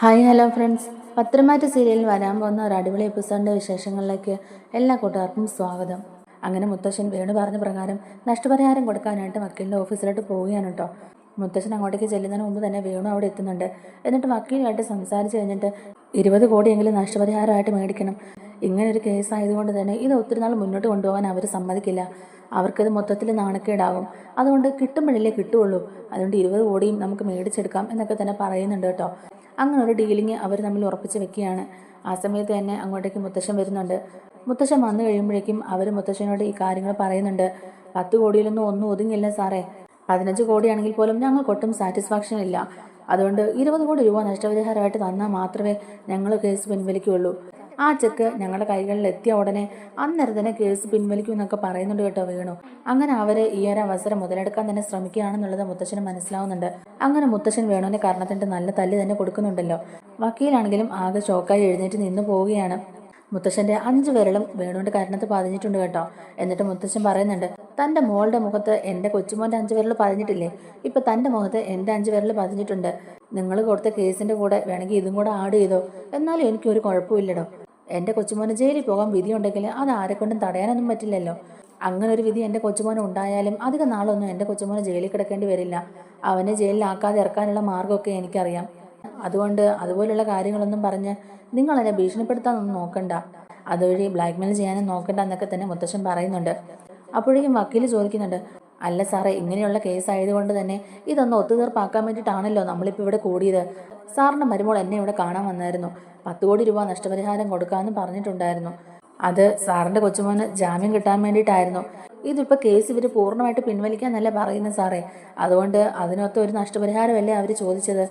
Hi hello friends. പത്രമാറ്റ സീരിയലിൽ വരാൻ പോകുന്ന ഒരു അടിപൊളി എപ്പിസോഡിന്റെ വിശേഷങ്ങളിലേക്ക് എല്ലാ കൂട്ടുകാർക്കും സ്വാഗതം. അങ്ങനെ മുത്തശ്ശൻ വേണു പറഞ്ഞ പ്രകാരം നഷ്ടപരിഹാരം കൊടുക്കാനായിട്ട് വക്കീലിന്റെ ഓഫീസിലോട്ട് പോവുകയാണ് കേട്ടോ മുത്തശ്ശൻ അങ്ങോട്ടേക്ക് ചെല്ലുന്നതിന് മുമ്പ് തന്നെ വേണു അവിടെ എത്തുന്നുണ്ട്. എന്നിട്ട് വക്കീലുമായിട്ട് സംസാരിച്ച് കഴിഞ്ഞിട്ട് ഇരുപത് കോടിയെങ്കിലും നഷ്ടപരിഹാരമായിട്ട് മേടിക്കണം. ഇങ്ങനെ ഒരു കേസ് ആയതുകൊണ്ട് തന്നെ ഇത് ഒത്തിരി നാൾ മുന്നോട്ട് കൊണ്ടുപോകാൻ അവർ സമ്മതിക്കില്ല. അവർക്കത് മൊത്തത്തിൽ നാണക്കേടാകും അതുകൊണ്ട് കിട്ടുമ്പോഴല്ലേ കിട്ടുള്ളൂ അതുകൊണ്ട് ഇരുപത് കോടിയും നമുക്ക് മേടിച്ചെടുക്കാം എന്നൊക്കെ തന്നെ പറയുന്നുണ്ട് കേട്ടോ അങ്ങനെ ഒരു ഡീലിങ് അവർ തമ്മിൽ ഉറപ്പിച്ച് വെക്കുകയാണ്. ആ സമയത്ത് തന്നെ അങ്ങോട്ടേക്ക് മുത്തശ്ശൻ വരുന്നുണ്ട്. മുത്തശ്ശൻ വന്നു കഴിയുമ്പോഴേക്കും അവർ മുത്തശ്ശനോട് ഈ കാര്യങ്ങൾ പറയുന്നുണ്ട്. പത്ത് കോടിയിലൊന്നും ഒന്നും ഒതുങ്ങില്ല സാറേ. പതിനഞ്ച് കോടിയാണെങ്കിൽ പോലും ഞങ്ങൾക്കൊട്ടും സാറ്റിസ്ഫാക്ഷൻ ഇല്ല. അതുകൊണ്ട് ഇരുപത് കോടി രൂപ നഷ്ടപരിഹാരമായിട്ട് തന്നാൽ മാത്രമേ ഞങ്ങൾ കേസ് പിൻവലിക്കുകയുള്ളൂ. ആ ചെക്ക് ഞങ്ങളുടെ കൈകളിൽ എത്തിയ ഉടനെ അന്നേരം തന്നെ കേസ് പിൻവലിക്കും എന്നൊക്കെ പറയുന്നുണ്ട് കേട്ടോ വേണു. അങ്ങനെ അവർ ഈ ഒരു അവസരം മുതലെടുക്കാൻ തന്നെ ശ്രമിക്കുകയാണെന്നുള്ളത് മുത്തശ്ശന് മനസ്സിലാവുന്നുണ്ട്. അങ്ങനെ മുത്തശ്ശൻ വേണുവിന്റെ കാരണത്തിന്റെ നല്ല തല്ല് തന്നെ കൊടുക്കുന്നുണ്ടല്ലോ. വക്കീലാണെങ്കിലും ആകെ ഷോക്കായി എഴുന്നേറ്റ് നിന്ന് പോവുകയാണ്. മുത്തശ്ശന്റെ അഞ്ചു വിരലും വേണുവിന്റെ കരണത്ത് പതിഞ്ഞിട്ടുണ്ട് കേട്ടോ. എന്നിട്ട് മുത്തശ്ശൻ പറയുന്നുണ്ട് തന്റെ മോളുടെ മുഖത്ത് എന്റെ കൊച്ചുമോന്റെ അഞ്ചു വിരൽ പതിഞ്ഞിട്ടില്ലേ? ഇപ്പൊ തന്റെ മുഖത്ത് എന്റെ അഞ്ചു വിരൽ പതിഞ്ഞിട്ടുണ്ട്. നിങ്ങൾ കൊടുത്ത കേസിന്റെ കൂടെ വേണമെങ്കിൽ ഇതും കൂടെ ആഡ് ചെയ്തോ? എന്നാലും എനിക്കൊരു കുഴപ്പമില്ലടോ. എന്റെ കൊച്ചുമോന് ജയിലിൽ പോകാൻ വിധിയുണ്ടെങ്കിൽ അത് ആരെക്കൊണ്ടും തടയാനൊന്നും പറ്റില്ലല്ലോ. അങ്ങനെ ഒരു വിധി എന്റെ കൊച്ചുമോന് ഉണ്ടായാലും അധിക നാളൊന്നും എന്റെ കൊച്ചുമോന് ജയിലിൽ കിടക്കേണ്ടി വരില്ല. അവനെ ജയിലിലാക്കാതെ ഇറക്കാനുള്ള മാർഗമൊക്കെ എനിക്കറിയാം. അതുകൊണ്ട് അതുപോലുള്ള കാര്യങ്ങളൊന്നും പറഞ്ഞ് നിങ്ങൾ എന്നെ ഭീഷണിപ്പെടുത്താനൊന്നും നോക്കണ്ട. അതുവഴി ബ്ലാക്ക്മെയിൽ ചെയ്യാനും നോക്കണ്ട എന്നൊക്കെ തന്നെ മുത്തശ്ശൻ പറയുന്നുണ്ട്. അപ്പോഴേക്കും വക്കീൽ ചോദിക്കുന്നുണ്ട് അല്ല സാറേ ഇങ്ങനെയുള്ള കേസ് ആയതുകൊണ്ട് തന്നെ ഇതൊന്ന് ഒത്തുതീർപ്പാക്കാൻ വേണ്ടിയിട്ടാണല്ലോ നമ്മളിപ്പോൾ ഇവിടെ കൂടിയത്. സാറിന്റെ മരുമോൾ എന്നെ ഇവിടെ കാണാൻ വന്നായിരുന്നു. പത്ത് കോടി രൂപ നഷ്ടപരിഹാരം കൊടുക്കാമെന്ന് പറഞ്ഞിട്ടുണ്ടായിരുന്നു. അത് സാറിന്റെ കൊച്ചുമോന് ജാമ്യം കിട്ടാൻ വേണ്ടിയിട്ടായിരുന്നു. ഇതിപ്പോൾ കേസ് ഇവർ പൂർണമായിട്ട് പിൻവലിക്കാന്നല്ല പറയുന്നത് സാറേ? അതുകൊണ്ട് അതിനൊത്ത ഒരു നഷ്ടപരിഹാരമല്ലേ അവർ ചോദിച്ചത്?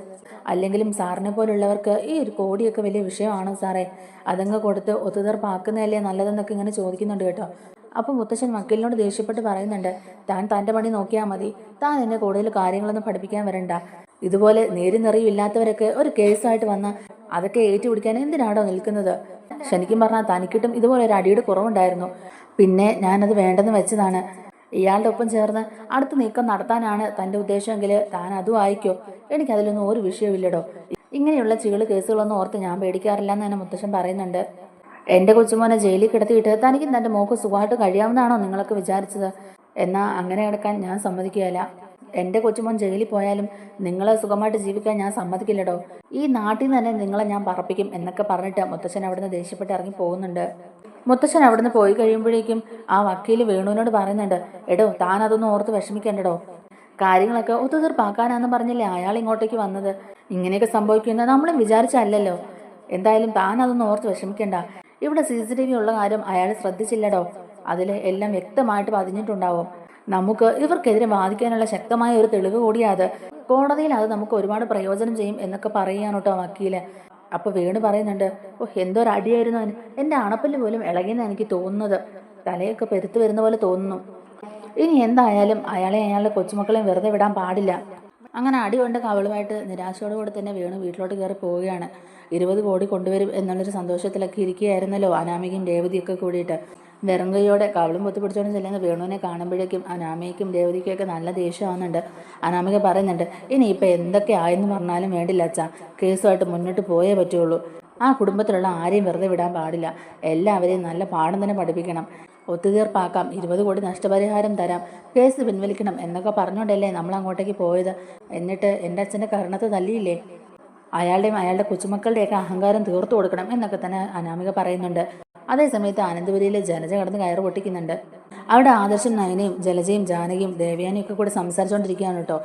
അല്ലെങ്കിലും സാറിനെ പോലുള്ളവർക്ക് ഈ ഒരു കോടിയൊക്കെ വലിയ വിഷയമാണ് സാറേ. അതങ്ങ് കൊടുത്ത് ഒത്തുതീർപ്പാക്കുന്നതല്ലേ നല്ലതെന്നൊക്കെ ഇങ്ങനെ ചോദിക്കുന്നുണ്ട് കേട്ടോ. അപ്പോൾ മുത്തശ്ശൻ വക്കീലിനോട് ദേഷ്യപ്പെട്ട് പറയുന്നുണ്ട് താൻ തന്റെ പണി നോക്കിയാൽ മതി. താൻ എന്നെ കൂടുതൽ കാര്യങ്ങളൊന്നും പഠിപ്പിക്കാൻ വരണ്ട. ഇതുപോലെ നേരും നിറയും ഒരു കേസായിട്ട് വന്ന അതൊക്കെ ഏറ്റുപിടിക്കാൻ എന്തിനാണോ നിൽക്കുന്നത്? ശനിക്കും പറഞ്ഞാൽ തനിക്കിട്ടും ഇതുപോലെ ഒരു അടിയുടെ കുറവുണ്ടായിരുന്നു. പിന്നെ ഞാനത് വേണ്ടെന്ന് വെച്ചതാണ്. ഇയാളുടെ ഒപ്പം ചേർന്ന് അടുത്ത നീക്കം നടത്താനാണ് തന്റെ ഉദ്ദേശമെങ്കിൽ താൻ അതും ആയിക്കോ. എനിക്കതിലൊന്നും ഒരു വിഷയമില്ലടോ ഇങ്ങനെയുള്ള ചീൾ കേസുകളൊന്നും ഓർത്ത് ഞാൻ പേടിക്കാറില്ല എന്ന് തന്നെ മുത്തശ്ശൻ പറയുന്നുണ്ട്. എന്റെ കൊച്ചുമോനെ ജയിലിൽ കിടത്തിയിട്ട് തനിക്കും തന്റെ മോക്ക് സുഖമായിട്ട് കഴിയാവുന്നതാണോ നിങ്ങളൊക്കെ വിചാരിച്ചത്? എന്നാൽ അങ്ങനെ കിടക്കാൻ ഞാൻ സമ്മതിക്കുകയില്ല. എന്റെ കൊച്ചുമോൻ ജയിലിൽ പോയാലും നിങ്ങളെ സുഖമായിട്ട് ജീവിക്കാൻ ഞാൻ സമ്മതിക്കില്ലടോ. ഈ നാട്ടിൽ നിന്ന് തന്നെ നിങ്ങളെ ഞാൻ പറപ്പിക്കും എന്നൊക്കെ പറഞ്ഞിട്ട് മുത്തച്ഛൻ അവിടുന്ന് ദേഷ്യപ്പെട്ട് ഇറങ്ങി പോകുന്നുണ്ട്. മുത്തച്ഛൻ അവിടുന്ന് പോയി കഴിയുമ്പോഴേക്കും ആ വക്കീൽ വേണുവിനോട് പറയുന്നുണ്ട് എടോ താൻ അതൊന്നും ഓർത്ത് വിഷമിക്കണ്ടടോ. കാര്യങ്ങളൊക്കെ ഒത്തുതീർപ്പാക്കാനാന്ന് പറഞ്ഞില്ലേ അയാൾ ഇങ്ങോട്ടേക്ക് വന്നത്? ഇങ്ങനെയൊക്കെ സംഭവിക്കുന്നത് നമ്മളും വിചാരിച്ചല്ലല്ലോ എന്തായാലും താൻ അതൊന്നും ഓർത്ത് വിഷമിക്കണ്ട. ഇവിടെ സി സി ടി വി ഉള്ള കാര്യം അയാൾ ശ്രദ്ധിച്ചില്ലടോ? അതിൽ എല്ലാം വ്യക്തമായിട്ട് പതിഞ്ഞിട്ടുണ്ടാവും. നമുക്ക് ഇവർക്കെതിരെ വാദിക്കാനുള്ള ശക്തമായ ഒരു തെളിവ് കൂടിയാത് കോടതിയിൽ അത് നമുക്ക് ഒരുപാട് പ്രയോജനം ചെയ്യും എന്നൊക്കെ പറയുകയാണ് കേട്ടോ വക്കീൽ. അപ്പൊ വേണു പറയുന്നുണ്ട് ഓ എന്തോ ഒരു അടിയായിരുന്നു അവന്. എന്റെ അണപ്പല്ല് പോലും ഇളകിയെന്ന് എനിക്ക് തോന്നുന്നത്. തലയൊക്കെ പെരുത്തു വരുന്ന പോലെ തോന്നുന്നു. ഇനി എന്തായാലും അയാളെ അയാളുടെ കൊച്ചുമക്കളെയും വെറുതെ വിടാൻ പാടില്ല. അങ്ങനെ അടി കൊണ്ട് കവളുമായിട്ട് നിരാശയോടുകൂടി തന്നെ വീണ് വീട്ടിലോട്ട് കയറി പോവുകയാണ്. ഇരുപത് കോടി കൊണ്ടുവരും എന്നുള്ളൊരു സന്തോഷത്തിലൊക്കെ ഇരിക്കുകയായിരുന്നല്ലോ അനാമികയും രേവതിയൊക്കെ കൂടിയിട്ട്. വെറും കൈയോടെ കവളും പൊത്തിപ്പിടിച്ചോണ്ട് ചെല്ലുന്ന വേണുവിനെ കാണുമ്പോഴേക്കും അനാമികയ്ക്കും രേവതിക്കൊക്കെ നല്ല ദേഷ്യമാവുന്നുണ്ട്. അനാമിക പറയുന്നുണ്ട് ഇനി ഇപ്പം എന്തൊക്കെ ആയെന്ന് പറഞ്ഞാലും വേണ്ടില്ല അച്ഛാ. കേസുമായിട്ട് മുന്നോട്ട് പോയേ പറ്റുള്ളൂ. ആ കുടുംബത്തിലുള്ള ആരെയും വെറുതെ വിടാൻ പാടില്ല. എല്ലാവരെയും നല്ല പാഠം തന്നെ പഠിപ്പിക്കണം. ഒത്തുതീർപ്പാക്കാം. ഇരുപത് കോടി നഷ്ടപരിഹാരം തരാം. കേസ് പിൻവലിക്കണം എന്നൊക്കെ പറഞ്ഞുകൊണ്ടല്ലേ നമ്മൾ അങ്ങോട്ടേക്ക് പോയത്. എന്നിട്ട് എന്റെ അച്ഛന്റെ കരണത്ത് തല്ലിയില്ലേ? അയാളുടെയും അയാളുടെ കൊച്ചുമക്കളുടെയൊക്കെ അഹങ്കാരം തീർത്തു കൊടുക്കണം എന്നൊക്കെ തന്നെ അനാമിക പറയുന്നുണ്ട്. അതേസമയത്ത് ആനന്ദപുരിയിലെ ജലജ കടന്ന് കയറ് പൊട്ടിക്കുന്നുണ്ട്. അവിടെ ആദർശം നയനയും ജലജയും ജാനകിയും ദേവയാനിയും ഒക്കെ കൂടെ സംസാരിച്ചുകൊണ്ടിരിക്കുകയാണ് കേട്ടോ.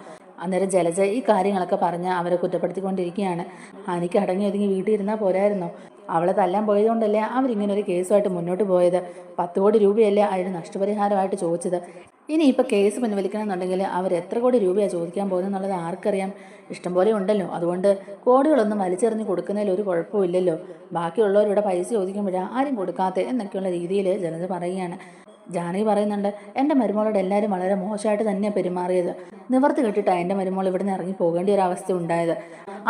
അന്നേരം ജലജ ഈ കാര്യങ്ങളൊക്കെ പറഞ്ഞ് അവരെ കുറ്റപ്പെടുത്തിക്കൊണ്ടിരിക്കുകയാണ്. അനിക്ക് അടങ്ങി ഒതുങ്ങി വീട്ടിൽ ഇരുന്നാൽ പോരായിരുന്നോ? അവളെ തല്ലാൻ പോയതുകൊണ്ടല്ലേ അവരിങ്ങനെ ഒരു കേസുമായിട്ട് മുന്നോട്ട് പോയത്? പത്ത് കോടി രൂപയല്ലേ അതിന് നഷ്ടപരിഹാരമായിട്ട് ചോദിച്ചത്? ഇനി ഇപ്പോൾ കേസ് പിൻവലിക്കണമെന്നുണ്ടെങ്കിൽ അവർ എത്ര കോടി രൂപയാണ് ചോദിക്കാൻ പോകുന്നത് ആർക്കറിയാം. ഇഷ്ടംപോലെ ഉണ്ടല്ലോ. അതുകൊണ്ട് കോടികളൊന്നും വലിച്ചെറിഞ്ഞ് കൊടുക്കുന്നതിൽ ഒരു കുഴപ്പമില്ലല്ലോ ബാക്കിയുള്ളവരിവിടെ പൈസ ചോദിക്കുമ്പോഴാണ് ആരും കൊടുക്കാത്ത എന്നൊക്കെയുള്ള രീതിയിൽ ജനത പറയുകയാണ്. ജാനകി പറയുന്നുണ്ട് എന്റെ മരുമോളോട് എല്ലാവരും വളരെ മോശമായിട്ട് തന്നെയാണ് പെരുമാറിയത്. നിവർത്തി കെട്ടിട്ടാണ് എന്റെ മരുമോൾ ഇവിടെ നിന്ന് ഇറങ്ങി പോകേണ്ട ഒരു അവസ്ഥ ഉണ്ടായത്.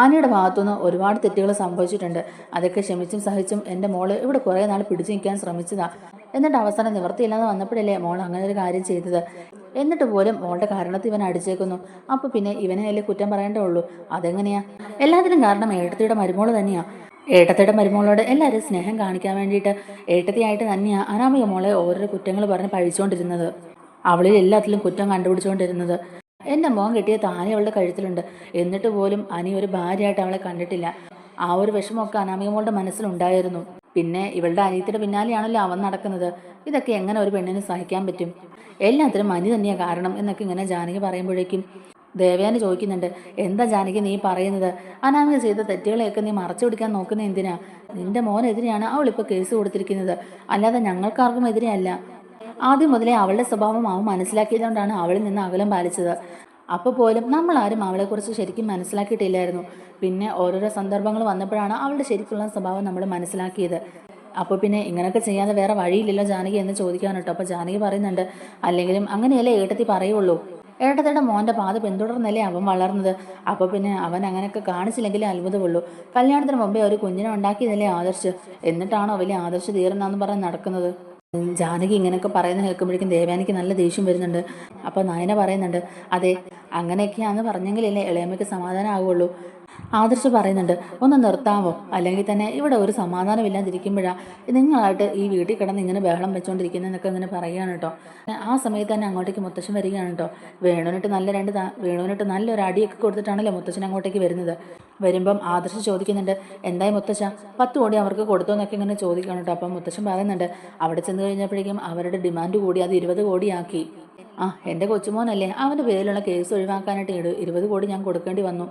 ആനയുടെ ഭാഗത്തുനിന്ന് ഒരുപാട് തെറ്റുകൾ സംഭവിച്ചിട്ടുണ്ട്. അതൊക്കെ ക്ഷമിച്ചും സഹിച്ചും എന്റെ മോൾ ഇവിടെ കുറേ നാൾ പിടിച്ചു നിൽക്കാൻ ശ്രമിച്ചതാ. എന്നിട്ട് അവസാനം നിവർത്തിയില്ലാതെ വന്നപ്പോഴല്ലേ മോൾ അങ്ങനെ ഒരു കാര്യം ചെയ്തത്. എന്നിട്ട് പോലും മോളുടെ കാരണത്തിൽ ഇവൻ അടിച്ചേക്കുന്നു. അപ്പോൾ പിന്നെ ഇവനെ അല്ലേ കുറ്റം പറയേണ്ടേ ഉള്ളൂ? അതെങ്ങനെയാ? എല്ലാത്തിനും കാരണം ഏട്ടത്തിയുടെ മരുമോൾ തന്നെയാ. ഏട്ടത്തിയുടെ മരുമോളോട് എല്ലാവരും സ്നേഹം കാണിക്കാൻ വേണ്ടിയിട്ട് ഏട്ടത്തിയായിട്ട് തന്നെയാണ് അനാമിക മോളെ ഓരോ കുറ്റങ്ങൾ പറഞ്ഞ് പഴിച്ചുകൊണ്ടിരുന്നത് അവളിൽ എല്ലാത്തിലും കുറ്റം കണ്ടുപിടിച്ചുകൊണ്ടിരുന്നത് എന്റെ മോൻ കിട്ടിയ താനെ അവളുടെ കഴുത്തിലുണ്ട്. എന്നിട്ട് പോലും അനി ഒരു ഭാര്യയായിട്ട് അവളെ കണ്ടിട്ടില്ല. ആ ഒരു വിഷമമൊക്കെ അനാമിക മോളുടെ മനസ്സിലുണ്ടായിരുന്നു. പിന്നെ ഇവളുടെ അനിയത്തിയുടെ പിന്നാലെയാണല്ലോ അവൻ നടക്കുന്നത്. ഇതൊക്കെ എങ്ങനെ ഒരു പെണ്ണിന് സഹിക്കാൻ പറ്റും? എല്ലാത്തിനും അനി തന്നെയാണ് കാരണം എന്നൊക്കെ ഇങ്ങനെ ജാനകി പറയുമ്പോഴേക്കും ദേവയാനി ചോദിക്കുന്നുണ്ട് എന്താ ജാനകി നീ പറയുന്നത്? അനാമിക ചെയ്ത തെറ്റുകളെയൊക്കെ നീ മറച്ചു പിടിക്കാൻ നോക്കുന്ന എന്തിനാ? നിന്റെ മോനെതിരെയാണ് അവളിപ്പോൾ കേസ് കൊടുത്തിരിക്കുന്നത്. അല്ലാതെ ഞങ്ങൾക്കാർക്കും എതിരെയല്ല. ആദ്യം മുതലേ അവളുടെ സ്വഭാവം അവൻ മനസ്സിലാക്കിയതുകൊണ്ടാണ് അവളിൽ നിന്ന് അകലം പാലിച്ചത്. അപ്പോൾ പോലും നമ്മൾ ആരും അവളെക്കുറിച്ച് ശരിക്കും മനസ്സിലാക്കിയിട്ടില്ലായിരുന്നു. പിന്നെ ഓരോരോ സന്ദർഭങ്ങൾ വന്നപ്പോഴാണ് അവളുടെ ശരിക്കുള്ള സ്വഭാവം നമ്മൾ മനസ്സിലാക്കിയത്. അപ്പോൾ പിന്നെ ഇങ്ങനെയൊക്കെ ചെയ്യാതെ വേറെ വഴിയില്ലല്ലോ ജാനകി എന്ന് ചോദിക്കാൻ കേട്ടോ. അപ്പോൾ ജാനകി പറയുന്നുണ്ട് അല്ലെങ്കിലും അങ്ങനെയല്ലേ ഏട്ടത്തി പറയുള്ളൂ? ഏട്ടത്തിയുടെ മോന്റെ പാത പിന്തുടർന്നല്ലേ അവൻ വളർന്നത്? അപ്പോൾ പിന്നെ അവൻ അങ്ങനെയൊക്കെ കാണിച്ചില്ലെങ്കിലേ അത്ഭുതമുള്ളൂ. കല്യാണത്തിന് മുമ്പേ ഒരു കുഞ്ഞിനെ ഉണ്ടാക്കിയതല്ലേ ആദർശ്? എന്നിട്ടാണോ വലിയ ആദർശ് തീരുന്നതെന്ന് പറഞ്ഞ് നടക്കുന്നത്? ജാനകി ഇങ്ങനെയൊക്കെ പറയുന്ന കേൾക്കുമ്പോഴേക്കും ദേവാനിക്ക് നല്ല ദേഷ്യം വരുന്നുണ്ട്. അപ്പോൾ നയന പറയുന്നുണ്ട് അതെ അങ്ങനെയൊക്കെയാണെന്ന് പറഞ്ഞെങ്കിലല്ലേ ഇളയമ്മയ്ക്ക് സമാധാനം ആവുള്ളൂ ആദർശ് പറയുന്നുണ്ട് ഒന്ന് നിർത്താമോ? അല്ലെങ്കിൽ തന്നെ ഇവിടെ ഒരു സമാധാനമില്ലാതിരിക്കുമ്പോഴാണ് നിങ്ങളായിട്ട് ഈ വീട്ടിൽ കിടന്ന് ഇങ്ങനെ ബഹളം വെച്ചുകൊണ്ടിരിക്കുന്നതെന്നൊക്കെ ഇങ്ങനെ പറയുകയാണ് കേട്ടോ. ആ സമയത്ത് തന്നെ അങ്ങോട്ടേക്ക് മുത്തശ്ശൻ വരികയാണ് കേട്ടോ. വേണുവിനിട്ട് നല്ല രണ്ട് വേണുവിനിട്ട് നല്ലൊരു അടിയൊക്കെ കൊടുത്തിട്ടാണല്ലോ മുത്തശ്ശൻ അങ്ങോട്ടേക്ക് വരുന്നത്. വരുമ്പം ആദർശ് ചോദിക്കുന്നുണ്ട് എന്തായി മുത്തശ്ശ? പത്ത് കോടി അവർക്ക് കൊടുത്തോ എന്നൊക്കെ ഇങ്ങനെ ചോദിക്കണം കേട്ടോ. അപ്പം മുത്തശ്ശൻ പറയുന്നുണ്ട് അവിടെ ചെന്ന് കഴിഞ്ഞപ്പോഴേക്കും അവരുടെ ഡിമാൻഡ് കൂടി അത് ഇരുപത് കോടിയാക്കി. ആ എന്റെ കൊച്ചുമോനല്ലേ അവന്റെ പേരിലുള്ള കേസ് ഒഴിവാക്കാനായിട്ട് ഇരുപത് കോടി ഞാൻ കൊടുക്കേണ്ടി വന്നു.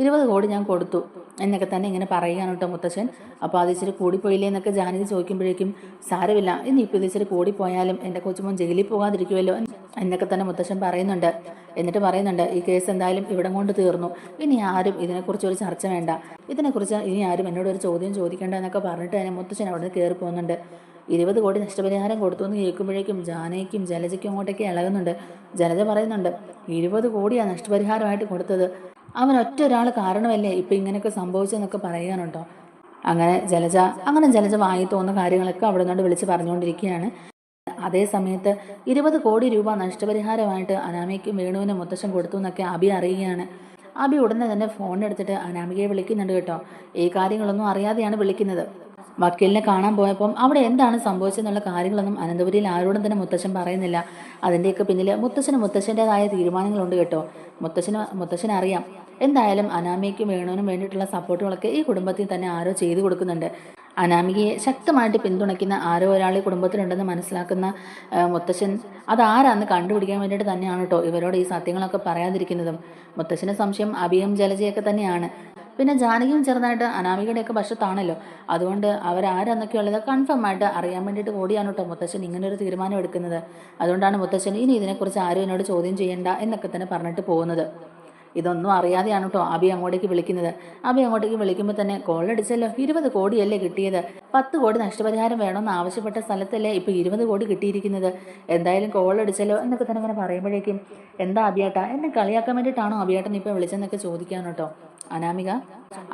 ഇരുപത് കോടി ഞാൻ കൊടുത്തു എന്നൊക്കെ തന്നെ ഇങ്ങനെ പറയുകയാണ് കേട്ടോ മുത്തച്ഛൻ അപ്പോൾ അത് ഇച്ചിരി കൂടിപ്പോയില്ലേ എന്നൊക്കെ ജാനകി ചോദിക്കുമ്പോഴേക്കും സാരമില്ല ഇനിയിപ്പോൾ ഇത് ഇച്ചിരി കൂടിപ്പോയാലും എന്റെ കൊച്ചുമോൻ ജയിലിൽ പോകാതിരിക്കുമല്ലോ എന്നൊക്കെ തന്നെ മുത്തച്ഛൻ പറയുന്നുണ്ട്. എന്നിട്ട് പറയുന്നുണ്ട് ഈ കേസ് എന്തായാലും ഇവിടം കൊണ്ട് തീർന്നു. ഇനി ആരും ഇതിനെക്കുറിച്ച് ഒരു ചർച്ച വേണ്ട. ഇതിനെക്കുറിച്ച് ഇനി ആരും എന്നോട് ഒരു ചോദ്യം ചോദിക്കേണ്ട എന്നൊക്കെ പറഞ്ഞിട്ട് തന്നെ മുത്തച്ഛൻ അവിടെ നിന്ന് കയറി പോകുന്നുണ്ട്. ഇരുപത് കോടി നഷ്ടപരിഹാരം കൊടുത്തു എന്ന് കേൾക്കുമ്പോഴേക്കും ജാനയ്ക്കും ജലജയ്ക്കും അങ്ങോട്ടേക്ക് ഇളകുന്നുണ്ട്. ജലജ പറയുന്നുണ്ട് ഇരുപത് കോടിയാണ് നഷ്ടപരിഹാരമായിട്ട് കൊടുത്തത്. അവൻ ഒറ്റ ഒരാൾ കാരണമല്ലേ ഇപ്പം ഇങ്ങനെയൊക്കെ സംഭവിച്ചെന്നൊക്കെ പറയാനുണ്ടോ? അങ്ങനെ ജലജ അങ്ങനെ ജലജ വായി തോന്നുന്ന കാര്യങ്ങളൊക്കെ അവിടെ നിന്നോട് വിളിച്ച് പറഞ്ഞുകൊണ്ടിരിക്കുകയാണ്. അതേ സമയത്ത് ഇരുപത് കോടി രൂപ നഷ്ടപരിഹാരമായിട്ട് അനാമിക്കും വേണുവിനും മുത്തശ്ശൻ കൊടുത്തു എന്നൊക്കെ അബി അറിയുകയാണ്. അബി ഉടനെ തന്നെ ഫോൺ എടുത്തിട്ട് അനാമികയെ വിളിക്കുന്നുണ്ട് കേട്ടോ. ഈ കാര്യങ്ങളൊന്നും അറിയാതെയാണ് വിളിക്കുന്നത്. വക്കീലിനെ കാണാൻ പോയപ്പം അവിടെ എന്താണ് സംഭവിച്ചതെന്നുള്ള കാര്യങ്ങളൊന്നും അനന്തപുരിയിൽ ആരോടും തന്നെ മുത്തശ്ശൻ പറയുന്നില്ല. അതിന്റെയൊക്കെ പിന്നിൽ മുത്തശ്ശന് മുത്തശ്ശന്റെതായ തീരുമാനങ്ങളുണ്ട് കേട്ടോ. മുത്തശ്ശന് മുത്തശ്ശൻ അറിയാം എന്തായാലും അനാമിക്കും വേണുവിനും വേണ്ടിയിട്ടുള്ള സപ്പോർട്ടുകളൊക്കെ ഈ കുടുംബത്തിൽ തന്നെ ആരോ ചെയ്തു കൊടുക്കുന്നുണ്ട്. അനാമികയെ ശക്തമായിട്ട് പിന്തുണയ്ക്കുന്ന ആരോ ഒരാൾ കുടുംബത്തിലുണ്ടെന്ന് മനസ്സിലാക്കുന്ന മുത്തശ്ശൻ അതാരാന്ന് കണ്ടുപിടിക്കാൻ വേണ്ടിയിട്ട് തന്നെയാണ് കേട്ടോ ഇവരോട് ഈ സത്യങ്ങളൊക്കെ പറയാതിരിക്കുന്നതും. മുത്തശ്ശന് സംശയം അഭിയും ജലജയൊക്കെ തന്നെയാണ്. പിന്നെ ജാനകിയും ചെറുതായിട്ട് അനാമികയുടെയൊക്കെ വശത്താണല്ലോ. അതുകൊണ്ട് അവരാരെന്നൊക്കെയുള്ളത് കൺഫേം ആയിട്ട് അറിയാൻ വേണ്ടിയിട്ട് കൂടിയാണ് കേട്ടോ മുത്തശ്ശൻ ഇങ്ങനെ ഒരു തീരുമാനം എടുക്കുന്നത്. അതുകൊണ്ടാണ് മുത്തശ്ശൻ ഇനി ഇതിനെക്കുറിച്ച് ആരും എന്നോട് ചോദ്യം ചെയ്യേണ്ട എന്നൊക്കെ തന്നെ പറഞ്ഞിട്ട് പോകുന്നത്. ഇതൊന്നും അറിയാതെയാണ് കേട്ടോ അബി അങ്ങോട്ടേക്ക് വിളിക്കുന്നത്. അബി അങ്ങോട്ടേക്ക് വിളിക്കുമ്പോൾ തന്നെ കോളടിച്ചല്ലോ ഇരുപത് കോടിയല്ലേ കിട്ടിയത്. പത്ത് കോടി നഷ്ടപരിഹാരം വേണമെന്ന് ആവശ്യപ്പെട്ട സ്ഥലത്തല്ലേ ഇപ്പോൾ ഇരുപത് കോടി കിട്ടിയിരിക്കുന്നത്. എന്തായാലും കോളടിച്ചല്ലോ എന്നൊക്കെ തന്നെ ഇങ്ങനെ പറയുമ്പോഴേക്കും എന്താ അബിയേട്ടാ എന്നെ കളിയാക്കാൻ വേണ്ടിയിട്ടാണോ അബിയേട്ടൻ ഇപ്പോൾ വിളിച്ചെന്നൊക്കെ ചോദിക്കാൻ കേട്ടോ അനാമിക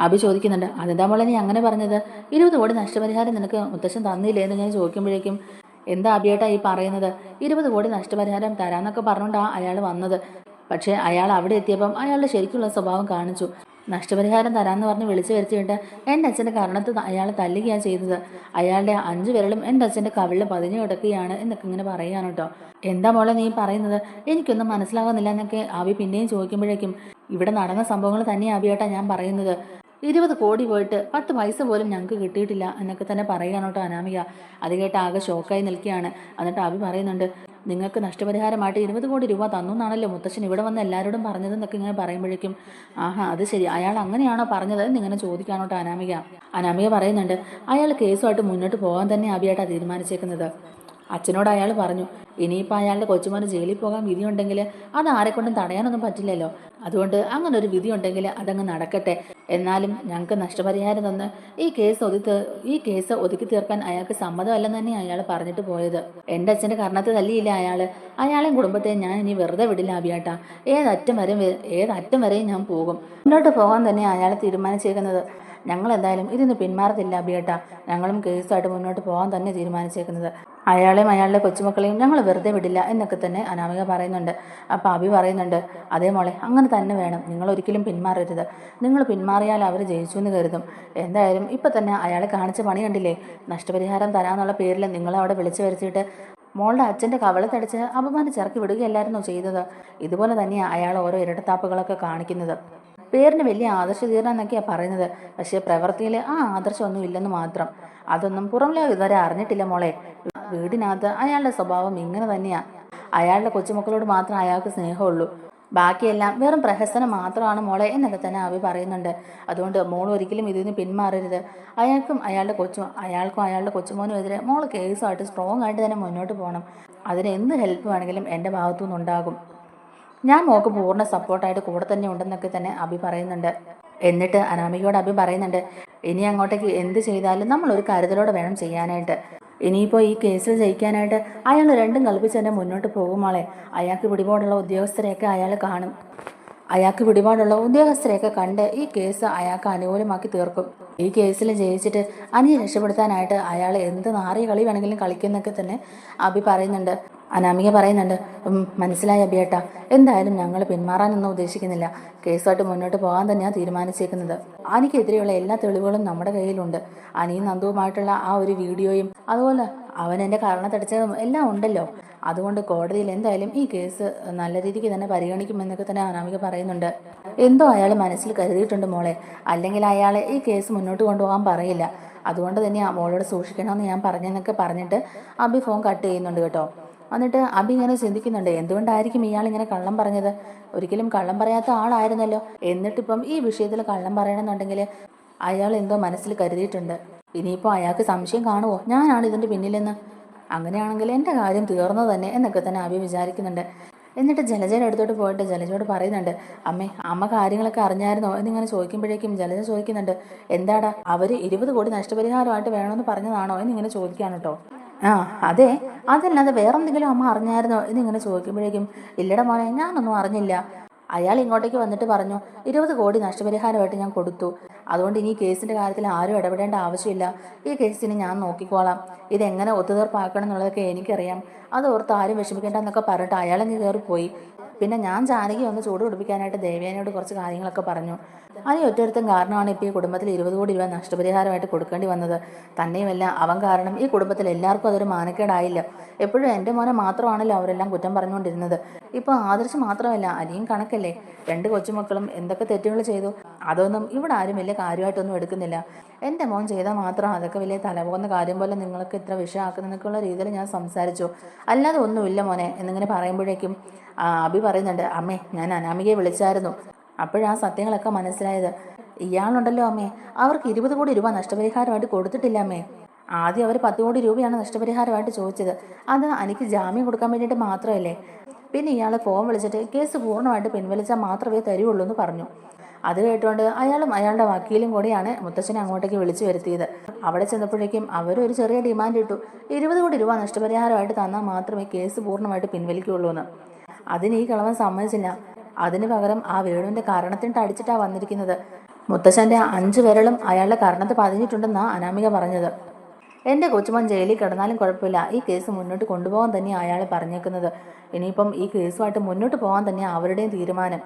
അബി ചോദിക്കുന്നുണ്ട് അതെന്താ മോളെ നീ അങ്ങനെ പറഞ്ഞത്? ഇരുപത് കോടി നഷ്ടപരിഹാരം നിനക്ക് മുത്തശ്ശൻ തന്നില്ലേ? എന്ന് ഞാൻ ചോദിക്കുമ്പോഴേക്കും എന്താ അബിയേട്ടാ ഈ പറയുന്നത്? ഇരുപത് കോടി നഷ്ടപരിഹാരം തരാന്നൊക്കെ പറഞ്ഞുകൊണ്ടാണ് അയാൾ വന്നത്. പക്ഷേ അയാൾ അവിടെ എത്തിയപ്പം അയാളുടെ ശരിക്കുള്ള സ്വഭാവം കാണിച്ചു. നഷ്ടപരിഹാരം തരാമെന്ന് പറഞ്ഞ് വിളിച്ചു വരുത്തിയിട്ട് എന്റെ അച്ഛന്റെ കർണത്ത് അയാൾ തല്ലുകയാണ് ചെയ്തത്. അയാളുടെ അഞ്ചു വിരലും എന്റെ അച്ഛന്റെ കവിളിൽ പതിഞ്ഞു കിടക്കുകയാണ് എന്നൊക്കെ ഇങ്ങനെ പറയുകയാണ് കേട്ടോ. എന്താ മോളെ നീ പറയുന്നത്? എനിക്കൊന്നും മനസ്സിലാകുന്നില്ല എന്നൊക്കെ ആവി പിന്നെയും ചോദിക്കുമ്പോഴേക്കും ഇവിടെ നടന്ന സംഭവങ്ങൾ തന്നെ ആവിയായിട്ടാണ് ഞാൻ പറയുന്നത്. ഇരുപത് കോടി പോയിട്ട് പത്ത് പൈസ പോലും ഞങ്ങൾക്ക് കിട്ടിയിട്ടില്ല എന്നൊക്കെ തന്നെ പറയുകയാണ് കേട്ടോ അനാമിക. അത് കേട്ട് ആകെ ഷോക്കായി നിൽക്കുകയാണ്. എന്നിട്ട് അഭി പറയുന്നുണ്ട് നിങ്ങൾക്ക് നഷ്ടപരിഹാരമായിട്ട് ഇരുപത് കോടി രൂപ തന്നു എന്നാണല്ലോ മുത്തശ്ശൻ ഇവിടെ വന്ന് എല്ലാവരോടും പറഞ്ഞതെന്നൊക്കെ ഇങ്ങനെ പറയുമ്പോഴേക്കും. ആഹാ അത് ശരി. അയാൾ അങ്ങനെയാണോ പറഞ്ഞത്? എന്നിങ്ങനെ ചോദിക്കാനോട്ടോ അനാമിക. അനാമിക പറയുന്നുണ്ട് അയാൾ കേസുമായിട്ട് മുന്നോട്ട് പോകാൻ തന്നെ അഭിയായിട്ടാണ് തീരുമാനിച്ചേക്കുന്നത്. അച്ഛനോട് അയാൾ പറഞ്ഞു ഇനിയിപ്പോൾ അയാളുടെ കൊച്ചുമോന് ജയിലിൽ പോകാൻ വിധിയുണ്ടെങ്കിൽ അത് ആരെക്കൊണ്ടും തടയാനൊന്നും പറ്റില്ലല്ലോ. അതുകൊണ്ട് അങ്ങനെ ഒരു വിധി ഉണ്ടെങ്കിൽ അതങ്ങ് നടക്കട്ടെ. എന്നാലും ഞങ്ങൾക്ക് നഷ്ടപരിഹാരം തന്ന് ഈ കേസ് ഒതുക്കി ഈ കേസ് ഒതുക്കി തീർക്കാൻ അയാൾക്ക് സമ്മതമല്ലെന്ന് തന്നെ അയാൾ പറഞ്ഞിട്ട് പോയത്. എന്റെ അച്ഛന്റെ കർണത്ത് തല്ലിയില്ല അയാൾ അയാളെയും കുടുംബത്തെ ഞാൻ ഇനി വെറുതെ വിടില്ല അബിയാട്ട ഏതറ്റം വരെ ഏതറ്റം വരെയും ഞാൻ പോകും. മുന്നോട്ട് പോകാൻ തന്നെ അയാൾ തീരുമാനിച്ചേക്കുന്നത്. ഞങ്ങൾ എന്തായാലും ഇതിന്ന് പിന്മാറത്തില്ല അബിയേട്ട ഞങ്ങളും കേസുമായിട്ട് മുന്നോട്ട് പോകാൻ തന്നെ തീരുമാനിച്ചേക്കുന്നത്. അയാളെയും അയാളുടെ കൊച്ചുമക്കളെയും ഞങ്ങൾ വെറുതെ വിടില്ല എന്നൊക്കെ തന്നെ അനാമിക പറയുന്നുണ്ട്. അപ്പോൾ അബി പറയുന്നുണ്ട് അതേ മോളെ അങ്ങനെ തന്നെ വേണം. നിങ്ങൾ ഒരിക്കലും പിന്മാറരുത്. നിങ്ങൾ പിന്മാറിയാൽ അവർ ജയിച്ചു എന്ന് കരുതും. എന്തായാലും ഇപ്പം തന്നെ അയാളെ കാണിച്ച പണി കണ്ടില്ലേ? നഷ്ടപരിഹാരം തരാമെന്നുള്ള പേരിൽ നിങ്ങളെ അവിടെ വിളിച്ചു വരുത്തിയിട്ട് മോളുടെ അച്ഛന്റെ കവളത്തടിച്ച് അപമാനിച്ചിറക്കി വിടുകയല്ലായിരുന്നോ ചെയ്തത്? ഇതുപോലെ തന്നെയാണ് അയാൾ ഓരോ ഇരട്ടത്താപ്പുകളൊക്കെ കാണിക്കുന്നത്. പേരിന് വലിയ ആദർശ തീരണം എന്നൊക്കെയാണ് പറയുന്നത്. പക്ഷേ പ്രവൃത്തിയിൽ ആ ആദർശമൊന്നും ഇല്ലെന്ന് മാത്രം. അതൊന്നും പുറം ഇതുവരെ അറിഞ്ഞിട്ടില്ല മോളെ. വീടിനകത്ത് അയാളുടെ സ്വഭാവം ഇങ്ങനെ തന്നെയാണ് അയാളുടെ കൊച്ചുമക്കളോട് മാത്രം അയാൾക്ക് സ്നേഹമുള്ളൂ. ബാക്കിയെല്ലാം വെറും പ്രഹസനം മാത്രമാണ് മോളെ എന്നൊക്കെ തന്നെ അവി പറയുന്നുണ്ട്. അതുകൊണ്ട് മോൾ ഒരിക്കലും ഇതിൽ നിന്ന് പിന്മാറരുത്. അയാൾക്കും അയാളുടെ കൊച്ചു അയാൾക്കും അയാളുടെ കൊച്ചുമോനും എതിരെ മോൾ കേസുമായിട്ട് സ്ട്രോങ് ആയിട്ട് തന്നെ മുന്നോട്ട് പോകണം. അതിന് എന്ത് ഹെൽപ്പ് വേണമെങ്കിലും എന്റെ ഭാഗത്തു നിന്നുണ്ടാകും ഞാൻ മോക്ക് പൂർണ സപ്പോർട്ടായിട്ട് കൂടെ തന്നെ ഉണ്ടെന്നൊക്കെ തന്നെ അഭി പറയുന്നുണ്ട്. എന്നിട്ട് അനാമികയോട് അഭി പറയുന്നുണ്ട് ഇനി അങ്ങോട്ടേക്ക് എന്ത് ചെയ്താലും നമ്മൾ ഒരു കരുതലോടെ വേണം ചെയ്യാനായിട്ട്. ഇനിയിപ്പോൾ ഈ കേസിൽ ജയിക്കാനായിട്ട് അയാൾ രണ്ടും കൽപ്പിച്ച് തന്നെ മുന്നോട്ട് പോകുമ്പോളെ അയാൾക്ക് പിടിപാടുള്ള ഉദ്യോഗസ്ഥരെയൊക്കെ അയാൾ കാണും. അയാൾക്ക് പിടിപാടുള്ള ഉദ്യോഗസ്ഥരെയൊക്കെ കണ്ട് ഈ കേസ് അയാൾക്ക് അനുകൂലമാക്കി തീർക്കും. ഈ കേസിൽ ജയിച്ചിട്ട് അനിയെ രക്ഷപ്പെടുത്താനായിട്ട് അയാൾ എന്ത് നാറിയ കളി വേണമെങ്കിലും കളിക്കുന്നൊക്കെ തന്നെ അഭി പറയുന്നുണ്ട്. അനാമിക പറയുന്നുണ്ട് മനസ്സിലായ അബിയേട്ട എന്തായാലും ഞങ്ങൾ പിന്മാറാനൊന്നും ഉദ്ദേശിക്കുന്നില്ല. കേസുമായിട്ട് മുന്നോട്ട് പോകാൻ തന്നെയാണ് തീരുമാനിച്ചേക്കുന്നത്. അനിക്കെതിരെയുള്ള എല്ലാ തെളിവുകളും നമ്മുടെ കയ്യിലുണ്ട്. അനിയും നന്ദുവുമായിട്ടുള്ള ആ ഒരു വീഡിയോയും അതുപോലെ അവൻ എന്റെ കാരണത്തടിച്ചതും എല്ലാം ഉണ്ടല്ലോ. അതുകൊണ്ട് കോടതിയിൽ എന്തായാലും ഈ കേസ് നല്ല രീതിക്ക് തന്നെ പരിഗണിക്കുമെന്നൊക്കെ തന്നെ അനാമിക പറയുന്നുണ്ട്. എന്തോ അയാൾ മനസ്സിൽ കരുതിയിട്ടുണ്ട് മോളെ. അല്ലെങ്കിൽ അയാളെ ഈ കേസ് മുന്നോട്ട് കൊണ്ടുപോകാൻ പറയില്ല. അതുകൊണ്ട് തന്നെ ആ മോളോട് സൂക്ഷിക്കണമെന്ന് ഞാൻ പറഞ്ഞെന്നൊക്കെ പറഞ്ഞിട്ട് അബി ഫോൺ കട്ട് ചെയ്യുന്നുണ്ട് കേട്ടോ. എന്നിട്ട് അബി ഇങ്ങനെ ചിന്തിക്കുന്നുണ്ട് എന്തുകൊണ്ടായിരിക്കും ഇയാൾ ഇങ്ങനെ കള്ളം പറഞ്ഞത്? ഒരിക്കലും കള്ളം പറയാത്ത ആളായിരുന്നല്ലോ. എന്നിട്ടിപ്പം ഈ വിഷയത്തിൽ കള്ളം പറയണമെന്നുണ്ടെങ്കിൽ അയാൾ എന്തോ മനസ്സിൽ കരുതിയിട്ടുണ്ട്. ഇനിയിപ്പോൾ അയാൾക്ക് സംശയം കാണുമോ ഞാനാണ് ഇതിന്റെ പിന്നിലെന്ന്. അങ്ങനെയാണെങ്കിൽ എന്റെ കാര്യം തീർന്നു തന്നെ എന്നൊക്കെ തന്നെ അബി വിചാരിക്കുന്നുണ്ട്. എന്നിട്ട് ജലജയുടെ അടുത്തോട്ട് പോയിട്ട് ജലജയോട് പറയുന്നുണ്ട് അമ്മേ അമ്മ കാര്യങ്ങളൊക്കെ അറിഞ്ഞായിരുന്നോ? എന്നിങ്ങനെ ചോദിക്കുമ്പോഴേക്കും ജലജ ചോദിക്കുന്നുണ്ട് എന്താടാ അവർ ഇരുപത് കോടി നഷ്ടപരിഹാരമായിട്ട് വേണമെന്ന് പറഞ്ഞതാണോ? എന്നിങ്ങനെ ചോദിക്കാണ് കേട്ടോ. ആ അതെ. അതല്ലാതെ വേറെന്തെങ്കിലും അമ്മ അറിഞ്ഞായിരുന്നോ? എന്നിങ്ങനെ ചോദിക്കുമ്പോഴേക്കും ഇല്ലട മോനെ ഞാനൊന്നും അറിഞ്ഞില്ല. അയാൾ ഇങ്ങോട്ടേക്ക് വന്നിട്ട് പറഞ്ഞു ഇരുപത് കോടി നഷ്ടപരിഹാരമായിട്ട് ഞാൻ കൊടുത്തു. അതുകൊണ്ട് ഇനി കേസിന്റെ കാര്യത്തിൽ ആരും ഇടപെടേണ്ട ആവശ്യമില്ല. ഈ കേസിന് ഞാൻ നോക്കിക്കോളാം. ഇതെങ്ങനെ ഒത്തുതീർപ്പാക്കണം എന്നുള്ളതൊക്കെ എനിക്കറിയാം. അത് ഓർത്ത് ആരും വിഷമിക്കേണ്ട എന്നൊക്കെ പറഞ്ഞിട്ട് അയാളങ്ങ് കയറിപ്പോയി. പിന്നെ ഞാൻ ജാനകി ഒന്ന് ചൂട് പിടിപ്പിക്കാനായിട്ട് ദേവേനയോട് കുറച്ച് കാര്യങ്ങളൊക്കെ പറഞ്ഞു. അതിന് ഒറ്റൊരുത്തം കാരണമാണ് ഇപ്പോൾ ഈ കുടുംബത്തിൽ ഇരുപത് കോടി രൂപ നഷ്ടപരിഹാരമായിട്ട് കൊടുക്കേണ്ടി വന്നത്. തന്നെയുമല്ല അവൻ കാരണം ഈ കുടുംബത്തിൽ എല്ലാവർക്കും അതൊരു മാനക്കേടായില്ല. എപ്പോഴും എന്റെ മോനെ മാത്രമാണല്ലോ അവരെല്ലാം കുറ്റം പറഞ്ഞുകൊണ്ടിരുന്നത്. ഇപ്പോൾ ആദർശ് മാത്രമല്ല അനിയും കണക്കല്ലേ? രണ്ട് കൊച്ചുമക്കളും എന്തൊക്കെ തെറ്റുകൾ ചെയ്തു? അതൊന്നും ഇവിടെ ആരും വലിയ കാര്യമായിട്ടൊന്നും എടുക്കുന്നില്ല. എന്റെ മോൻ ചെയ്താൽ മാത്രം അതൊക്കെ വലിയ തലപോകുന്ന കാര്യം പോലെ നിങ്ങൾക്ക് ഇത്ര വിഷയമാക്കുന്നതൊക്കെയുള്ള രീതിയിൽ ഞാൻ സംസാരിച്ചു. അല്ലാതെ ഒന്നുമില്ല മോനെ എന്നിങ്ങനെ പറയുമ്പോഴേക്കും അബി പറയുന്നുണ്ട് അമ്മേ ഞാൻ അനാമികയെ വിളിച്ചായിരുന്നു. അപ്പോഴാ സത്യങ്ങളൊക്കെ മനസ്സിലായത്. ഇയാളുണ്ടല്ലോ അമ്മേ അവർക്ക് ഇരുപത് കോടി രൂപ നഷ്ടപരിഹാരമായിട്ട് കൊടുത്തിട്ടില്ല അമ്മേ. ആദ്യം അവർ പത്ത് കോടി രൂപയാണ് നഷ്ടപരിഹാരമായിട്ട് ചോദിച്ചത്. അത് എനിക്ക് ജാമ്യം കൊടുക്കാൻ വേണ്ടിയിട്ട് മാത്രമല്ലേ? പിന്നെ ഇയാൾ ഫോൺ വിളിച്ചിട്ട് കേസ് പൂർണമായിട്ട് പിൻവലിച്ചാൽ മാത്രമേ തരുള്ളൂ എന്ന് പറഞ്ഞു. അത് കേട്ടുകൊണ്ട് അയാളും അയാളുടെ വക്കീലും കൂടിയാണ് മുത്തച്ഛനെ അങ്ങോട്ടേക്ക് വിളിച്ചു വരുത്തിയത്. അവിടെ ചെന്നപ്പോഴേക്കും അവരൊരു ചെറിയ ഡിമാൻഡ് ഇട്ടു. ഇരുപത് കോടി രൂപ നഷ്ടപരിഹാരമായിട്ട് തന്നാൽ മാത്രമേ കേസ് പൂർണമായിട്ട് പിൻവലിക്കുകയുള്ളൂ എന്ന്. അതിന് ഈ കിളവൻ സമ്മതിച്ചില്ല. അതിന് പകരം ആ വേണുവിന്റെ കാരണത്തിനിട്ട് അടിച്ചിട്ടാണ് വന്നിരിക്കുന്നത്. മുത്തശ്ശന്റെ അഞ്ച് വിരലും അയാളുടെ കാരണത്ത് പതിഞ്ഞിട്ടുണ്ടെന്നാണ് അനാമിക പറഞ്ഞത്. എന്റെ കൊച്ചുമോൻ ജയിലിൽ കിടന്നാലും കുഴപ്പമില്ല. ഈ കേസ് മുന്നോട്ട് കൊണ്ടുപോകാൻ തന്നെയാണ് അയാൾ പറഞ്ഞേക്കുന്നത്. ഇനിയിപ്പം ഈ കേസുമായിട്ട് മുന്നോട്ട് പോകാൻ തന്നെയാണ് അവരുടെയും തീരുമാനം.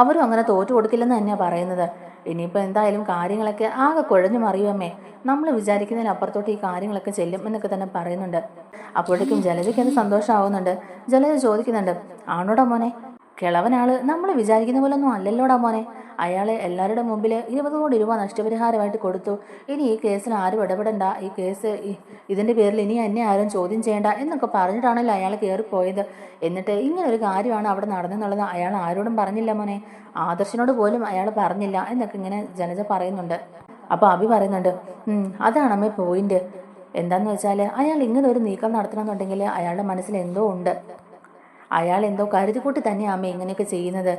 അവരും അങ്ങനെ തോറ്റു കൊടുക്കില്ലെന്ന് തന്നെയാണ് പറയുന്നത്. ഇനിയിപ്പോൾ എന്തായാലും കാര്യങ്ങളൊക്കെ ആകെ കുഴഞ്ഞു മറിയുമേ നമ്മൾ വിചാരിക്കുന്നതിന് അപ്പുറത്തോട്ട് ഈ കാര്യങ്ങളൊക്കെ ചെല്ലും എന്നൊക്കെ തന്നെ പറയുന്നുണ്ട്. അപ്പോഴേക്കും ജലജയ്ക്ക് അത് സന്തോഷമാവുന്നുണ്ട്? ജലജ ചോദിക്കുന്നുണ്ട് ആണോടാ മോനെ? കിളവനാൾ നമ്മൾ വിചാരിക്കുന്ന പോലെ ഒന്നും അല്ലല്ലോടാ മോനെ? അയാളെ എല്ലാവരുടെ മുമ്പിൽ ഇരുപത് കോടി രൂപ നഷ്ടപരിഹാരമായിട്ട് കൊടുത്തു. ഇനി ഈ കേസിന് ആരും ഇടപെടണ്ട. ഈ കേസ് ഇതിന്റെ പേരിൽ ഇനി എന്നെ ആരും ചോദ്യം ചെയ്യേണ്ട എന്നൊക്കെ പറഞ്ഞിട്ടാണല്ലോ അയാൾ കയറിപ്പോയത് എന്നിട്ട് ഇങ്ങനെ ഒരു കാര്യമാണ് അവിടെ നടന്നെന്നുള്ളത് അയാൾ ആരോടും പറഞ്ഞില്ല മോനെ. ആദർശനോട് പോലും അയാൾ പറഞ്ഞില്ല എന്നൊക്കെ ഇങ്ങനെ ജനജ പറയുന്നുണ്ട്. അപ്പോൾ അഭി പറയുന്നുണ്ട് "ഉം, അതാണ് അമ്മേ പോയിന്റ് എന്താന്ന് വെച്ചാൽ അയാൾ ഇങ്ങനെ ഒരു നീക്കം നടത്തണമെന്നുണ്ടെങ്കിൽ അയാളുടെ മനസ്സിൽ എന്തോ ഉണ്ട്. അയാൾ എന്തോ കരുതിക്കൂട്ടി തന്നെയാണ് അമ്മ ഇങ്ങനെയൊക്കെ ചെയ്യുന്നത്.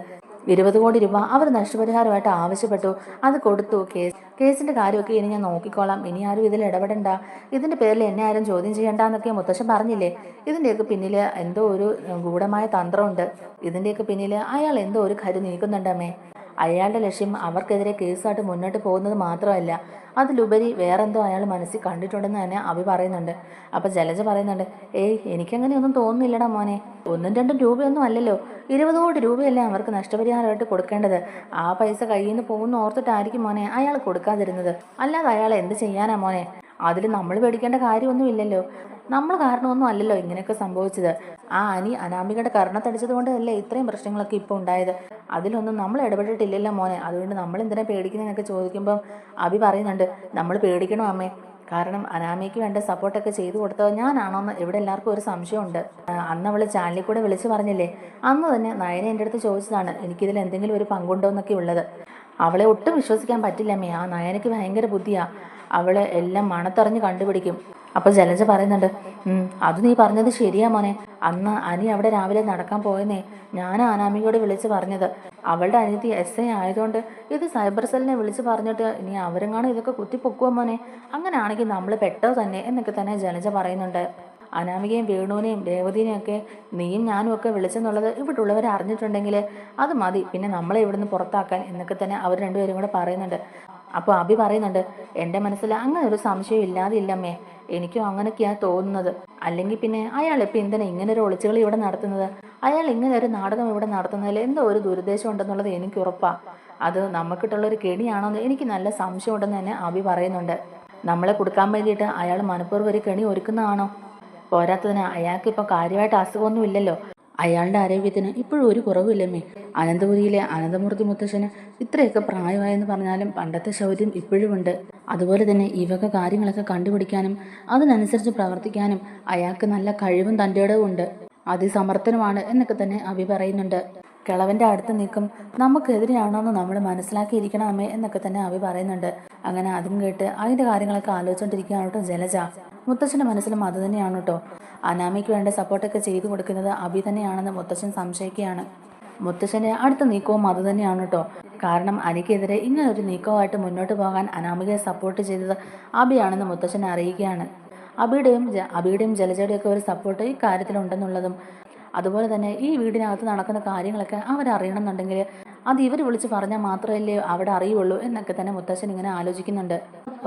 ഇരുപത് കോടി രൂപ അവർ നഷ്ടപരിഹാരമായിട്ട് ആവശ്യപ്പെട്ടു. അത് കൊടുത്തു. കേസ് കേസിന്റെ കാര്യമൊക്കെ ഇനി ഞാൻ നോക്കിക്കോളാം. ഇനി ആരും ഇതിൽ ഇടപെടണ്ട. ഇതിന്റെ പേരിൽ എന്നെ ആരും ചോദ്യം ചെയ്യണ്ട എന്നൊക്കെ മുത്തശ്ശൻ പറഞ്ഞില്ലേ? ഇതിന്റെയൊക്കെ പിന്നിൽ എന്തോ ഒരു ഗൂഢമായ തന്ത്രമുണ്ട്. ഇതിന്റെയൊക്കെ പിന്നിൽ അയാൾ എന്തോ ഒരു കരു നീക്കുന്നുണ്ടമ്മേ അയാളുടെ ലക്ഷ്യം അവർക്കെതിരെ കേസായിട്ട് മുന്നോട്ട് പോകുന്നത് മാത്രമല്ല അതിലുപരി വേറെന്തോ അയാൾ മനസ്സിൽ കണ്ടിട്ടുണ്ടെന്ന് തന്നെ അഭി പറയുന്നുണ്ട്. അപ്പൊ ജലജ പറയുന്നുണ്ട് ഏയ് എനിക്കങ്ങനെ ഒന്നും തോന്നുന്നില്ലടാ മോനെ. ഒന്നും രണ്ടും രൂപയൊന്നും അല്ലല്ലോ. ഇരുപത് കോടി രൂപയല്ലേ അവർക്ക് നഷ്ടപരിഹാരമായിട്ട് കൊടുക്കേണ്ടത്? ആ പൈസ കയ്യിൽ നിന്ന് പോകുന്ന ഓർത്തിട്ടായിരിക്കും മോനെ അയാൾ കൊടുക്കാതിരുന്നത്. അല്ലാതെ അയാൾ എന്ത് ചെയ്യാനാ മോനെ? അതിൽ നമ്മൾ പേടിക്കേണ്ട കാര്യമൊന്നുമില്ലല്ലോ. നമ്മൾ കാരണമൊന്നും അല്ലല്ലോ ഇങ്ങനെയൊക്കെ സംഭവിച്ചത്. ആ അനി അനാമികയുടെ കർണത്തടിച്ചത് കൊണ്ടല്ലേ ഇത്രയും പ്രശ്നങ്ങളൊക്കെ ഇപ്പോൾ ഉണ്ടായത്? അതിലൊന്നും നമ്മൾ ഇടപെട്ടിട്ടില്ലല്ലോ മോനെ. അതുകൊണ്ട് നമ്മൾ എന്തിനാ പേടിക്കുന്നതെന്നൊക്കെ ചോദിക്കുമ്പം അഭി പറയുന്നുണ്ട്. നമ്മൾ പേടിക്കണോ അമ്മേ? കാരണം അനാമിക്ക് വേണ്ട സപ്പോർട്ടൊക്കെ ചെയ്തു കൊടുത്തത് ഞാനാണോന്ന് ഇവിടെ എല്ലാവർക്കും ഒരു സംശയമുണ്ട്. അന്ന് അവൾ ചാനലിൽ കൂടെ വിളിച്ചു പറഞ്ഞില്ലേ? അന്ന് തന്നെ നയന എന്റെ അടുത്ത് ചോദിച്ചതാണ് എനിക്കിതിൽ എന്തെങ്കിലും ഒരു പങ്കുണ്ടോ? എന്നൊക്കെ ഉള്ളത് അവളെ ഒട്ടും വിശ്വസിക്കാൻ പറ്റില്ലമ്മേ ആ നയനയ്ക്ക് ഭയങ്കര ബുദ്ധിയാ. അവൾ എല്ലാം മണത്തറിഞ്ഞ് കണ്ടുപിടിക്കും. അപ്പൊ ജലജ പറയുന്നുണ്ട് അത് നീ പറഞ്ഞത് ശരിയാ മോനെ. അന്ന് അനി അവിടെ രാവിലെ നടക്കാൻ പോയെന്നേ. ഞാൻ അനാമികയോട് വിളിച്ച് പറഞ്ഞത്. അവളുടെ അനിയത്തി എസ് ഐ ആയതുകൊണ്ട് ഇത് സൈബർ സെല്ലിനെ വിളിച്ച് പറഞ്ഞിട്ട് ഇനി അവരെങ്ങാണ് ഇതൊക്കെ കുത്തിപ്പൊക്കുവോ മോനെ? അങ്ങനെയാണെങ്കിൽ നമ്മൾ പെട്ടോ തന്നെ എന്നൊക്കെ തന്നെ ജലജ പറയുന്നുണ്ട്. അനാമികയും വേണുവിനെയും രേവതിനെയും ഒക്കെ നീയും ഞാനും ഒക്കെ വിളിച്ചെന്നുള്ളത് ഇവിടെ ഉള്ളവർ അറിഞ്ഞിട്ടുണ്ടെങ്കിൽ അത് മതി. പിന്നെ നമ്മളെ ഇവിടുന്ന് പുറത്താക്കാൻ എന്നൊക്കെ തന്നെ അവർ രണ്ടുപേരും കൂടെ പറയുന്നുണ്ട്. അപ്പോൾ അഭി പറയുന്നുണ്ട് എന്റെ മനസ്സിൽ അങ്ങനെ ഒരു സംശയം ഇല്ലാതെ ഇല്ലമ്മേ എനിക്കും അങ്ങനെയൊക്കെയാണ് തോന്നുന്നത്. അല്ലെങ്കിൽ പിന്നെ അയാൾ ഇപ്പം എന്തിനാ ഇങ്ങനെ ഒരു ഒളിച്ചുകളി ഇവിടെ നടത്തുന്നത്? അയാൾ ഇങ്ങനെ ഒരു നാടകം ഇവിടെ നടത്തുന്നതിൽ എന്തോ ഒരു ദുരുദ്ദേശം ഉണ്ടെന്നുള്ളത് എനിക്ക് ഉറപ്പാണ് അത് നമുക്കിട്ടുള്ള ഒരു കെണിയാണോന്ന് എനിക്ക് നല്ല സംശയം ഉണ്ടെന്ന് തന്നെ അഭി പറയുന്നുണ്ട്. നമ്മളെ കൊടുക്കാൻ വേണ്ടിയിട്ട് അയാൾ മനഃപൂർവം ഒരു കെണി ഒരുക്കുന്നതാണോ? പോരാത്തതിന് അയാൾക്ക് ഇപ്പം കാര്യമായിട്ട് അസുഖമൊന്നും ഇല്ലല്ലോ അയാളുടെ ആരോഗ്യത്തിന് ഇപ്പോഴും ഒരു കുറവില്ലമ്മേ അനന്തപുരിയിലെ അനന്തമൂർത്തി മുത്തശ്ശന് ഇത്രയൊക്കെ പ്രായമായെന്ന് പറഞ്ഞാലും പണ്ടത്തെ ശൗര്യം ഇപ്പോഴുമുണ്ട് അതുപോലെ തന്നെ ഈ വക കാര്യങ്ങളൊക്കെ കണ്ടുപിടിക്കാനും അതിനനുസരിച്ച് പ്രവർത്തിക്കാനും അയാൾക്ക് നല്ല കഴിവും തന്റെ ഇടവും ഉണ്ട്. അതിസമർത്ഥനുമാണ് എന്നൊക്കെ തന്നെ അഭി പറയുന്നുണ്ട്. കിളവന്റെ അടുത്ത് നിൽക്കും. നമുക്കെതിരെയാണോന്ന് നമ്മൾ മനസ്സിലാക്കിയിരിക്കണം അമ്മേ എന്നൊക്കെ തന്നെ അവി പറയുന്നുണ്ട്. അങ്ങനെ അതും കേട്ട് അതിന്റെ കാര്യങ്ങളൊക്കെ ആലോചിച്ചുകൊണ്ടിരിക്കുകയാണ് കേട്ടോ ജലജ. മുത്തച്ഛന്റെ മനസ്സിലും അത് തന്നെയാണ് കേട്ടോ. അനാമിക്ക് വേണ്ട സപ്പോർട്ടൊക്കെ ചെയ്തു കൊടുക്കുന്നത് അഭി തന്നെയാണെന്ന് മുത്തച്ഛൻ സംശയിക്കുകയാണ്. മുത്തശ്ശന്റെ അടുത്ത നീക്കവും അത് തന്നെയാണ് കേട്ടോ. കാരണം അനിക്കെതിരെ ഇങ്ങനൊരു നീക്കവുമായിട്ട് മുന്നോട്ട് പോകാൻ അനാമികയെ സപ്പോർട്ട് ചെയ്തത് അബിയാണെന്ന് മുത്തച്ഛൻ അറിയിക്കുകയാണ്. അബിയുടെയും അബിയുടെയും ജലജയുടെയൊക്കെ ഒരു സപ്പോർട്ട് ഈ കാര്യത്തിലുണ്ടെന്നുള്ളതും അതുപോലെ തന്നെ ഈ വീടിനകത്ത് നടക്കുന്ന കാര്യങ്ങളൊക്കെ അവരറിയണം എന്നുണ്ടെങ്കിൽ അത് ഇവർ വിളിച്ച് പറഞ്ഞാൽ മാത്രമല്ലേ അവിടെ അറിയുള്ളൂ എന്നൊക്കെ തന്നെ മുത്തശ്ശൻ ഇങ്ങനെ ആലോചിക്കുന്നുണ്ട്.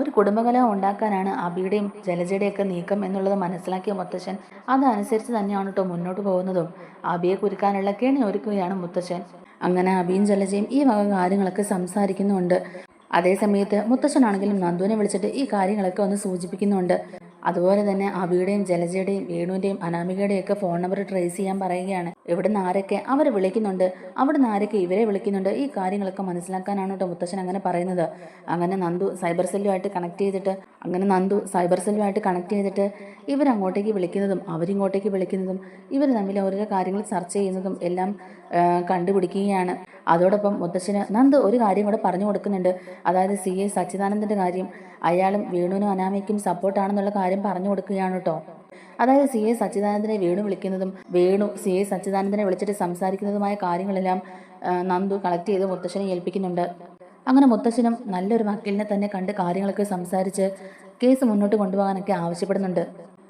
ഒരു കുടുംബകലഹം ഉണ്ടാക്കാനാണ് അബിയുടെയും ജലജയുടെയും ഒക്കെ നീക്കം എന്നുള്ളത് മനസ്സിലാക്കിയ മുത്തശ്ശൻ അതനുസരിച്ച് തന്നെയാണ് കേട്ടോ മുന്നോട്ട് പോകുന്നതും. അബിയെ കുരുക്കാനുള്ള കെണി ഒരുക്കുകയാണ് മുത്തശ്ശൻ. അങ്ങനെ അബിയും ജലജയും ഈ വക കാര്യങ്ങളൊക്കെ സംസാരിക്കുന്നുണ്ട്. അതേസമയത്ത് മുത്തശ്ശനാണെങ്കിലും നന്ദുവിനെ വിളിച്ചിട്ട് ഈ കാര്യങ്ങളൊക്കെ ഒന്ന് സൂചിപ്പിക്കുന്നുണ്ട്. അതുപോലെ തന്നെ അബിയുടെയും ജലജയുടെയും വേണുവിന്റെയും അനാമികയുടെയും ഒക്കെ ഫോൺ നമ്പർ ട്രേസ് ചെയ്യാൻ പറയുകയാണ്. ഇവിടുന്ന് ആരൊക്കെ അവരെ വിളിക്കുന്നുണ്ട് അവിടുന്ന് ആരൊക്കെ ഇവരെ വിളിക്കുന്നുണ്ട് ഈ കാര്യങ്ങളൊക്കെ മനസ്സിലാക്കാനാണ് കേട്ടോ മുത്തശ്ശൻ അങ്ങനെ പറയുന്നത്. അങ്ങനെ നന്ദു സൈബർ സെല്ലുമായിട്ട് കണക്ട് ചെയ്തിട്ട് അങ്ങനെ നന്ദു സൈബർ സെല്ലുമായിട്ട് കണക്ട് ചെയ്തിട്ട് ഇവരങ്ങോട്ടേക്ക് വിളിക്കുന്നതും അവരിങ്ങോട്ടേക്ക് വിളിക്കുന്നതും ഇവർ തമ്മിൽ ഓരോരോ കാര്യങ്ങൾ ചർച്ച ചെയ്യുന്നതും എല്ലാം കണ്ടുപിടിക്കുകയാണ്. അതോടൊപ്പം മുത്തശ്ശന് നന്ദ് ഒരു കാര്യം കൂടെ പറഞ്ഞു കൊടുക്കുന്നുണ്ട്. അതായത് സി എ സച്ചിദാനന്ദന്റെ കാര്യം. അയാളും വേണുവിനും അനാമയ്ക്കും സപ്പോർട്ടാണെന്നുള്ള കാര്യം പറഞ്ഞു കൊടുക്കുകയാണ് കേട്ടോ അതായത് സി എ സച്ചിദാനന്ദനെ വേണു വിളിക്കുന്നതും വേണു സി എ സച്ചിദാനന്ദനെ വിളിച്ചിട്ട് സംസാരിക്കുന്നതുമായ കാര്യങ്ങളെല്ലാം നന്ദു കളക്ട് ചെയ്ത് മുത്തശ്ശനെ ഏൽപ്പിക്കുന്നുണ്ട്. അങ്ങനെ മുത്തശ്ശനും നല്ലൊരു വക്കീലിനെ തന്നെ കണ്ട് കാര്യങ്ങളൊക്കെ സംസാരിച്ച് കേസ് മുന്നോട്ട് കൊണ്ടുപോകാനൊക്കെ ആവശ്യപ്പെടുന്നുണ്ട്.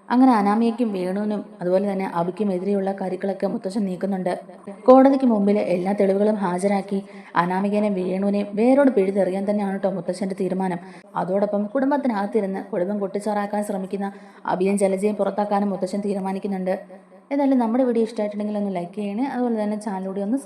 അങ്ങനെ അനാമിയയ്ക്കും വേണുവിനും അതുപോലെ തന്നെ അബിക്കും എതിരെയുള്ള കാര്യങ്ങളൊക്കെ മുത്തശ്ശൻ നീക്കുന്നുണ്ട്. കോടതിക്ക് മുമ്പിൽ എല്ലാ തെളിവുകളും ഹാജരാക്കി അനാമികനെ വേണുവിനെയും വേരോട് പിഴുതെറിയാൻ തന്നെയാണ് കേട്ടോ മുത്തശ്ശന്റെ തീരുമാനം. അതോടൊപ്പം കുടുംബത്തിനകത്തിരുന്ന് കുടുംബം കൊട്ടിച്ചാറാക്കാൻ ശ്രമിക്കുന്ന അബിയും ജലജയും പുറത്താക്കാനും മുത്തച്ഛൻ തീരുമാനിക്കുന്നുണ്ട്. എന്തായാലും നമ്മുടെ വീഡിയോ ഇഷ്ടമായിട്ടുണ്ടെങ്കിൽ ഒന്ന് ലൈക്ക് ചെയ്യണേ അതുപോലെ തന്നെ ചാനലിലൂടെ ഒന്ന്